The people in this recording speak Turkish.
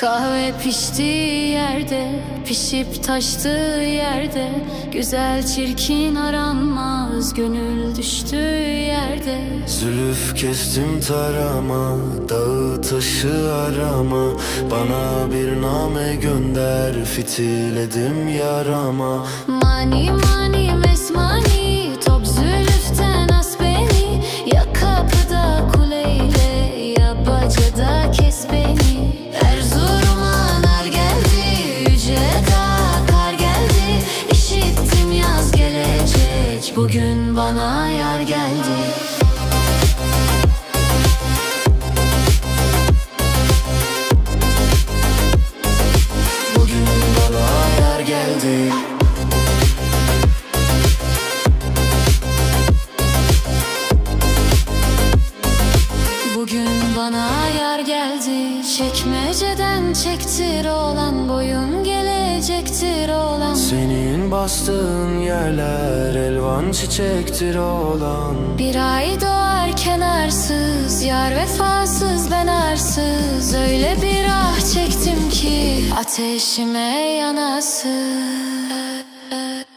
Kahve piştiği yerde Pişip taştığı yerde Güzel çirkin aranmaz Gönül düştüğü yerde. Zülüf kestim tarama Dağı taşı arama Bana bir name gönder Fitiledim yarama. Mani mani mesmani Bugün bana yar geldi. Bugün bana yer geldi. Bugün bana yar geldi. Çekmeceden çektir olan Boyun Bastığın yerler elvan çiçektir olan Bir ay doğarken arsız Yar vefasız ben arsız Öyle bir ah çektim ki Ateşime yanasın uh, uh.